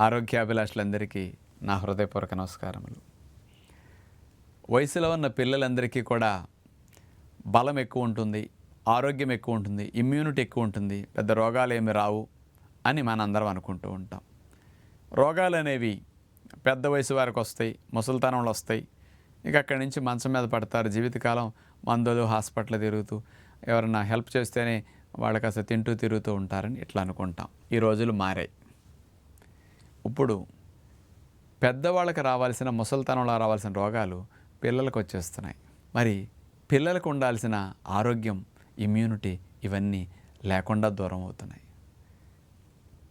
ఆరోగ్యాభిలాషులందరికీ నా హృదయపూర్వక నమస్కారములు. వయసులో ఉన్న పిల్లలందరికీ కూడా బలం ఎక్కువ ఉంటుంది ఆరోగ్యం ఎక్కువ ఉంటుంది ఇమ్యూనిటీ ఎక్కువ ఉంటుంది పెద్ద రోగాలు ఏమి రావు అని మనందరం అనుకుంటూ ఉంటాం. రోగాలు అనేవి పెద్ద వయసు వారికి వస్తాయి ముసలితనంలో వస్తాయి. ఇక అక్కడి నుంచి మంచం మీద పడతారు జీవితకాలం మందులు హాస్పిటల్ తిరుగుతూ ఎవరన్నా హెల్ప్ చేస్తేనే వాళ్ళకి అసలు తింటూ తిరుగుతూ ఉంటారని ఇట్లా అనుకుంటాం. ఈ రోజులు మారాయి. ఇప్పుడు పెద్దవాళ్ళకి రావాల్సిన ముసలితనంలో రావాల్సిన రోగాలు పిల్లలకు వచ్చేస్తున్నాయి. మరి పిల్లలకు ఉండాల్సిన ఆరోగ్యం ఇమ్యూనిటీ ఇవన్నీ లేకుండా దూరం అవుతున్నాయి.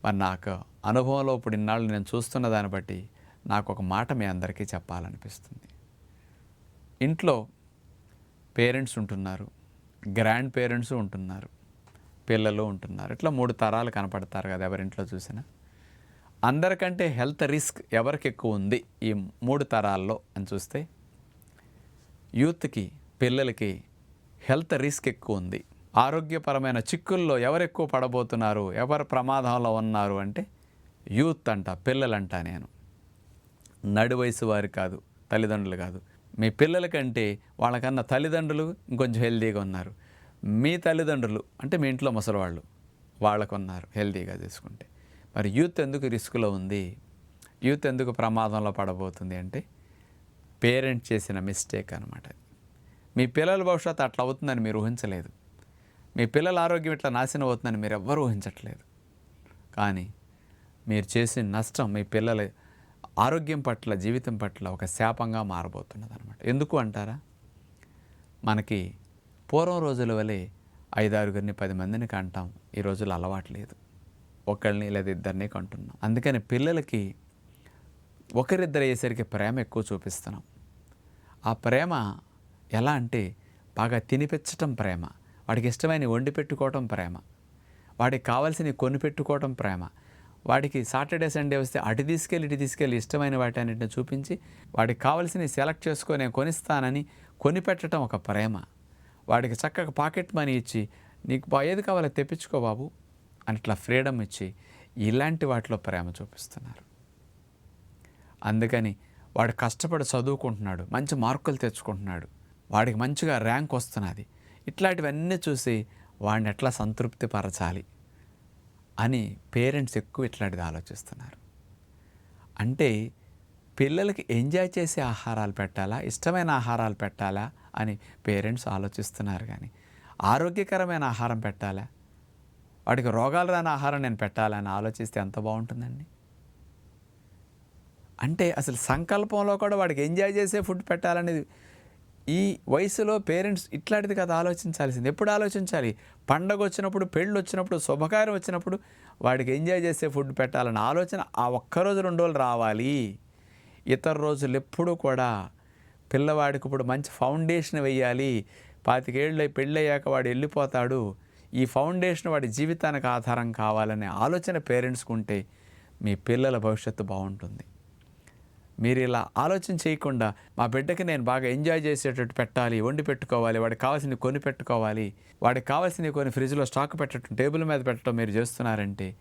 మరి నాకు అనుభవంలో ఇప్పుడు ఇన్నాళ్ళు నేను చూస్తున్న దాన్ని బట్టి నాకు ఒక మాట మీ అందరికీ చెప్పాలనిపిస్తుంది. ఇంట్లో పేరెంట్స్ ఉంటున్నారు గ్రాండ్ పేరెంట్స్ ఉంటున్నారు పిల్లలు ఉంటున్నారు. ఇట్లా మూడు తరాలు కనపడతారు కదా ఎవరింట్లో చూసినా. అందరికంటే హెల్త్ రిస్క్ ఎవరికి ఎక్కువ ఉంది ఈ మూడు తరాల్లో అని చూస్తే యూత్కి పిల్లలకి హెల్త్ రిస్క్ ఎక్కువ ఉంది. ఆరోగ్యపరమైన చిక్కుల్లో ఎవరు ఎక్కువ పడబోతున్నారు ఎవరు ప్రమాదంలో ఉన్నారు అంటే యూత్ అంట పిల్లలంట నేను. నడు వయసు వారు కాదు తల్లిదండ్రులు కాదు. మీ పిల్లల కంటే వాళ్ళకన్నా తల్లిదండ్రులు ఇంకొంచెం హెల్తీగా ఉన్నారు. మీ తల్లిదండ్రులు అంటే మీ ఇంట్లో ముసలివాళ్ళు వాళ్ళకున్నారు హెల్తీగా తీసుకుంటే మరి యూత్ ఎందుకు రిస్క్లో ఉంది? యూత్ ఎందుకు ప్రమాదంలో పడబోతుంది అంటే పేరెంట్ చేసిన మిస్టేక్ అనమాట మీ పిల్లల భవిష్యత్తు అట్లా అవుతుందని మీరు ఊహించలేదు. మీ పిల్లల ఆరోగ్యం ఇట్లా నాశనం అవుతుందని మీరు ఎవ్వరూ ఊహించట్లేదు. కానీ మీరు చేసిన నష్టం మీ పిల్లల ఆరోగ్యం పట్ల జీవితం పట్ల ఒక శాపంగా మారబోతున్నది అనమాట ఎందుకు అంటారా? మనకి పూర్వం రోజుల వలె ఐదారుగురిని పది మందిని కంటాం. ఈ రోజులు అలవాటు లేదు. ఒకళ్ళని లేదా ఇద్దరిని కంటున్నాం. అందుకని పిల్లలకి ఒకరిద్దరు అయ్యేసరికి ప్రేమ ఎక్కువ చూపిస్తున్నాం. ఆ ప్రేమ ఎలా అంటే బాగా తినిపించటం ప్రేమ వాడికి ఇష్టమైన వండి పెట్టుకోవటం ప్రేమ వాడికి కావాల్సినవి కొని పెట్టుకోవటం ప్రేమ వాడికి సాటర్డే సండే వస్తే అటు తీసుకెళ్ళి ఇటు తీసుకెళ్ళి ఇష్టమైన వాటి అన్నింటిని చూపించి వాడికి కావాల్సినవి సెలెక్ట్ చేసుకొని నేను కొనిస్తానని కొనిపెట్టడం ఒక ప్రేమ. వాడికి చక్కగా పాకెట్ మనీ ఇచ్చి నీకు బా ఏది కావాలో తెప్పించుకో బాబు. అని ఇట్లా ఫ్రీడమ్ ఇచ్చి ఇలాంటి వాటిలో ప్రేమ చూపిస్తున్నారు. అందుకని వాడు కష్టపడి చదువుకుంటున్నాడు మంచి మార్కులు తెచ్చుకుంటున్నాడు వాడికి మంచిగా ర్యాంక్ వస్తున్నది ఇట్లాంటివన్నీ చూసి వాడిని ఎట్లా సంతృప్తి పరచాలి అని పేరెంట్స్ ఎక్కువ ఇట్లాంటిది ఆలోచిస్తున్నారు. అంటే పిల్లలకి ఎంజాయ్ చేసే ఆహారాలు పెట్టాలా ఇష్టమైన ఆహారాలు పెట్టాలా అని పేరెంట్స్ ఆలోచిస్తున్నారు కానీ ఆరోగ్యకరమైన ఆహారం పెట్టాలా? వాడికి రోగాలు రాని ఆహారం నేను పెట్టాలని ఆలోచిస్తే ఎంత బాగుంటుందండి? అంటే అసలు సంకల్పంలో కూడా వాడికి ఎంజాయ్ చేసే ఫుడ్ పెట్టాలనేది ఈ వయసులో పేరెంట్స్ ఇట్లాంటిది కదా ఆలోచించాల్సింది. ఎప్పుడు ఆలోచించాలి? పండగ వచ్చినప్పుడు పెళ్ళి వచ్చినప్పుడు శుభకార్యం వచ్చినప్పుడు వాడికి ఎంజాయ్ చేసే ఫుడ్ పెట్టాలన్న ఆలోచన ఆ ఒక్కరోజు రెండు రోజులు రావాలి. ఇతర రోజులు ఎప్పుడూ కూడా పిల్లవాడికి ఇప్పుడు మంచి ఫౌండేషన్ వేయాలి. పాతికేళ్ళు పెళ్ళయ్యాక వాడు వెళ్ళిపోతాడు. ఈ ఫౌండేషన్ వాడి జీవితానికి ఆధారం కావాలనే ఆలోచన పేరెంట్స్కి ఉంటే మీ పిల్లల భవిష్యత్తు బాగుంటుంది. మీరు ఇలా ఆలోచన చేయకుండా మా బిడ్డకి నేను బాగా ఎంజాయ్ చేసేటట్టు పెట్టాలి వండి పెట్టుకోవాలి వాడికి కావాల్సినవి కొని పెట్టుకోవాలి వాడికి కావాల్సింది కొన్ని ఫ్రిడ్జ్లో స్టాక్ పెట్టడం టేబుల్ మీద పెట్టడం మీరు చేస్తున్నారంటే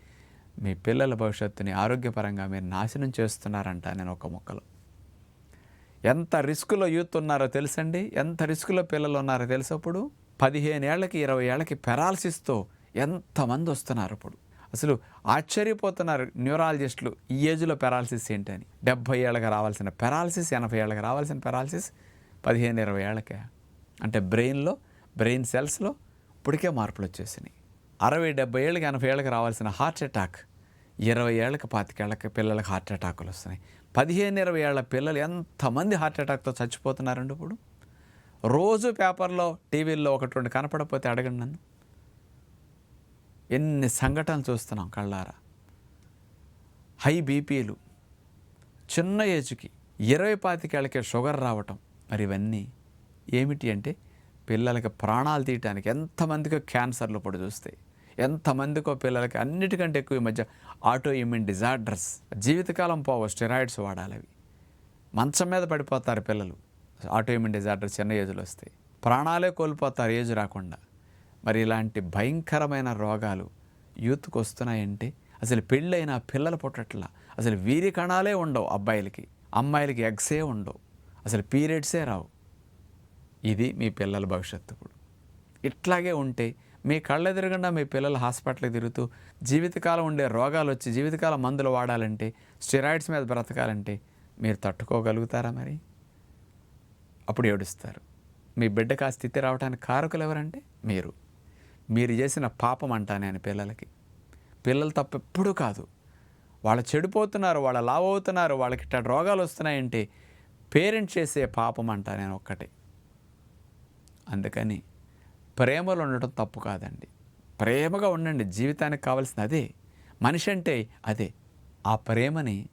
మీ పిల్లల భవిష్యత్తుని ఆరోగ్యపరంగా మీరు నాశనం చేస్తున్నారంట నేను ఒక మొక్కలో. ఎంత రిస్కులో యూత్ ఉన్నారో తెలుసండి? ఎంత రిస్కులో పిల్లలు ఉన్నారో తెలిసినప్పుడు పదిహేను ఏళ్ళకి ఇరవై ఏళ్ళకి పెరాలసిస్తో ఎంతమంది వస్తున్నారు ఇప్పుడు? అసలు ఆశ్చర్యపోతున్నారు న్యూరాలజిస్టులు ఈ ఏజ్లో పెరాలసిస్ ఏంటని. డెబ్భై ఏళ్ళకి రావాల్సిన పెరాలసిస్ ఎనభై ఏళ్ళకి రావాల్సిన పెరాలసిస్ పదిహేను ఇరవై ఏళ్ళకే అంటే బ్రెయిన్లో బ్రెయిన్ సెల్స్లో ఇప్పటికే మార్పులు వచ్చేసినాయి అరవై డెబ్బై ఏళ్ళకి ఎనభై ఏళ్ళకి రావాల్సిన హార్ట్ అటాక్ ఇరవై ఏళ్ళకి పాతికేళ్ళకి పిల్లలకి హార్ట్ అటాకులు వస్తున్నాయి పదిహేను ఇరవై ఏళ్ళ పిల్లలు ఎంతమంది హార్ట్ అటాక్తో చచ్చిపోతున్నారండి ఇప్పుడు? రోజు పేపర్లో టీవీల్లో ఒకటి రెండు కనపడకపోతే అడగండి నన్ను. ఎన్ని సంఘటనలు చూస్తున్నాం కళ్ళారా? హై బీపీలు చిన్న ఏజ్కి ఇరవై పాతికేళ్ళకే షుగర్ రావటం మరి ఇవన్నీ ఏమిటి అంటే పిల్లలకి ప్రాణాలు తీయటానికి ఎంతమందికో క్యాన్సర్లు ఇప్పుడు చూస్తాయి ఎంతమందికో పిల్లలకి అన్నిటికంటే ఎక్కువ ఈ మధ్య ఆటో ఇమ్యూన్ డిజార్డర్స్ జీవితకాలం పోవ స్టెరాయిడ్స్ వాడాలి అవి. మంచం మీద పడిపోతారు పిల్లలు. ఆటో డిజార్డర్ చిన్న ఏజ్లో వస్తాయి. ప్రాణాలే కోల్పోతారు ఏజ్ రాకుండా. మరి ఇలాంటి భయంకరమైన రోగాలు యూత్కి వస్తున్నాయంటే అసలు పెళ్ళైన పిల్లలు పుట్టట్లా. అసలు వీరి కణాలే ఉండవు అబ్బాయిలకి. అమ్మాయిలకి ఎగ్సే ఉండవు. అసలు పీరియడ్సే రావు. ఇది మీ పిల్లల భవిష్యత్తు ఇప్పుడు. ఇట్లాగే ఉంటే మీ కళ్ళెదురకుండా మీ పిల్లలు హాస్పిటల్కి తిరుగుతూ జీవితకాలం ఉండే రోగాలు వచ్చి జీవితకాలం మందులు వాడాలంటే స్టెరాయిడ్స్ మీద బ్రతకాలంటే మీరు తట్టుకోగలుగుతారా మరి? అప్పుడు ఏడుస్తారు. మీ బిడ్డకు ఆ స్థితి రావడానికి కారకులు ఎవరంటే మీరు. మీరు చేసిన పాపం అంటా నేను పిల్లలకి. పిల్లలు తప్ప ఎప్పుడూ కాదు. వాళ్ళు చెడిపోతున్నారు వాళ్ళ లావ్ అవుతున్నారు వాళ్ళకి ఇట్లా రోగాలు వస్తున్నాయంటే పేరెంట్స్ చేసే పాపం అంటా నేను ఒక్కటే. అందుకని ప్రేమలో ఉండటం తప్పు కాదండి. ప్రేమగా ఉండండి. జీవితానికి కావాల్సిన అదే. మనిషి అంటే అదే. ఆ ప్రేమని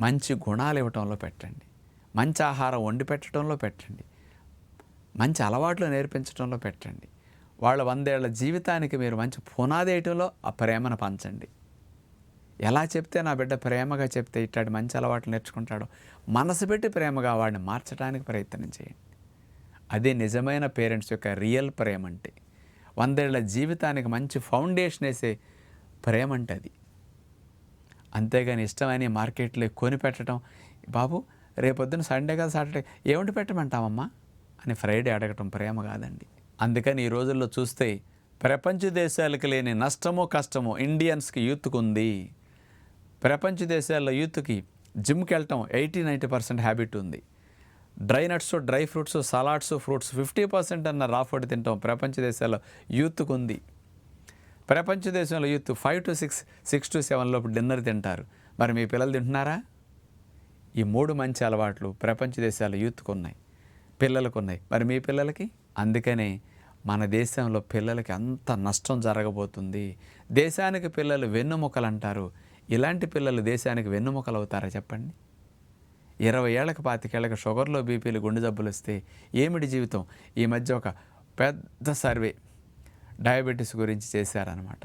మంచి గుణాలు ఇవ్వటంలో పెట్టండి. మంచి ఆహారం వండి పెట్టడంలో పెట్టండి. మంచి అలవాట్లు నేర్పించడంలో పెట్టండి. వాళ్ళ వందేళ్ళ జీవితానికి మీరు మంచి పునాది వేయటంలో ఆ ప్రేమను పంచండి. ఎలా చెప్తే నా బిడ్డ ప్రేమగా చెప్తే ఇట్లాంటి మంచి అలవాట్లు నేర్చుకుంటాడో మనసు పెట్టి ప్రేమగా వాడిని మార్చడానికి ప్రయత్నం చేయండి. అదే నిజమైన పేరెంట్స్ యొక్క రియల్ ప్రేమ అంటే. వందేళ్ళ జీవితానికి మంచి ఫౌండేషన్ వేసే ప్రేమ అంటే అది. అంతేగాని ఇష్టమని మార్కెట్లో కొని పెట్టడం. బాబు రేపొద్దున సండే కదా సాటర్డే ఏమిటి పెట్టమంటామమ్మా అని ఫ్రైడే అడగటం ప్రేమ కాదండి. అందుకని ఈ రోజుల్లో చూస్తే ప్రపంచ దేశాలకు లేని నష్టమో కష్టమో ఇండియన్స్కి యూత్కు ఉంది. ప్రపంచ దేశాల్లో యూత్కి జిమ్కి వెళ్ళటం ఎయిటీ నైంటీ పర్సెంట్ హ్యాబిట్ ఉంది. Dry nuts dry fruits salads fruits fifty percent అన్న రా ఫుడ్ తింటాం ప్రపంచ దేశాల్లో యూత్కు ఉంది. ప్రపంచ దేశంలో youth five to six six to seven లోపు డిన్నర్ తింటారు. మరి మీ పిల్లలు తింటున్నారా? ఈ మూడు మంచి అలవాట్లు ప్రపంచ దేశాల యూత్కు ఉన్నాయి పిల్లలకు ఉన్నాయి మరి మీ పిల్లలకి? అందుకనే మన దేశంలో పిల్లలకి అంత నష్టం జరగబోతుంది. దేశానికి పిల్లలు వెన్నుముకలు అంటారు ఇలాంటి పిల్లలు దేశానికి వెన్నుముకలు అవుతారా చెప్పండి? ఇరవై ఏళ్ళకి పాతికేళ్ళకి షుగర్లో బీపీలు గుండె జబ్బులు వస్తే ఏమిటి జీవితం? ఈ మధ్య ఒక పెద్ద సర్వే డయాబెటీస్ గురించి చేశారనమాట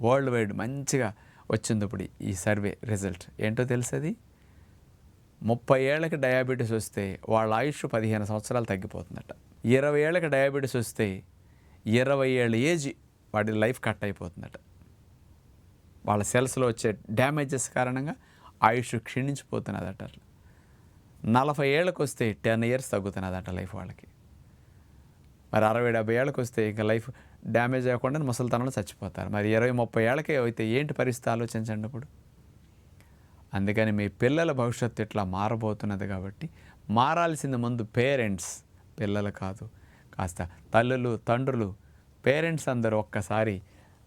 వరల్డ్ వైడ్ మంచిగా వచ్చింది ఇప్పుడు ఈ సర్వే రిజల్ట్. ఏంటో తెలుసది? ముప్పై ఏళ్ళకి డయాబెటీస్ వస్తే వాళ్ళ ఆయుష్ పదిహేను సంవత్సరాలు తగ్గిపోతుందట. ఇరవై ఏళ్ళకి డయాబెటీస్ వస్తే ఇరవై ఏళ్ళ ఏజ్ వాడి లైఫ్ కట్ అయిపోతుందట. వాళ్ళ సెల్స్లో వచ్చే డ్యామేజెస్ కారణంగా ఆయుష్ క్షీణించిపోతున్నదట. అట్లా నలభై ఏళ్ళకి వస్తే టెన్ ఇయర్స్ తగ్గుతున్నదట లైఫ్ వాళ్ళకి. మరి అరవై డెబ్బై ఏళ్ళకి వస్తే ఇంకా లైఫ్ డ్యామేజ్ అవ్వకుండా ముసలితనంలో చచ్చిపోతారు. మరి ఇరవై ముప్పై ఏళ్ళకే అయితే ఏంటి పరిస్థితి? ఆలోచించండి ఇప్పుడు అందుకని మీ పిల్లల భవిష్యత్తు ఇట్లా మారబోతున్నది కాబట్టి మారాల్సింది ముందు పేరెంట్స్ పిల్లలు కాదు కాస్త తల్లులు తండ్రులు పేరెంట్స్ అందరూ ఒక్కసారి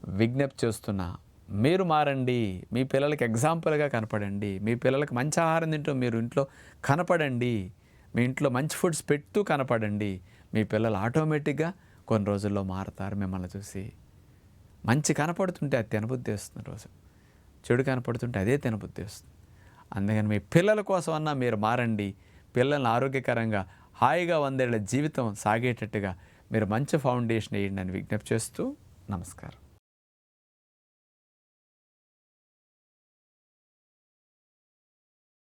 విజ్ఞప్తి చేస్తున్నా మీరు మారండి మీ పిల్లలకి ఎగ్జాంపుల్గా కనపడండి మీ పిల్లలకి మంచి ఆహారం తింటూ మీరు ఇంట్లో కనపడండి మీ ఇంట్లో మంచి ఫుడ్స్ పెడుతూ కనపడండి మీ పిల్లలు ఆటోమేటిక్గా కొన్ని రోజుల్లో మారుతారు మిమ్మల్ని చూసి. మంచి కనపడుతుంటే అది తినబుద్ధి వస్తుంది రోజు. చెడు కనపడుతుంటే అదే తినబుద్ధి వస్తుంది. అందుకని మీ పిల్లల కోసం అన్నా మీరు మారండి. పిల్లల్ని ఆరోగ్యకరంగా హాయిగా వందేళ్ళ జీవితం సాగేటట్టుగా మీరు మంచి ఫౌండేషన్ వేయండి అని విజ్ఞప్తి చేస్తూ నమస్కారం.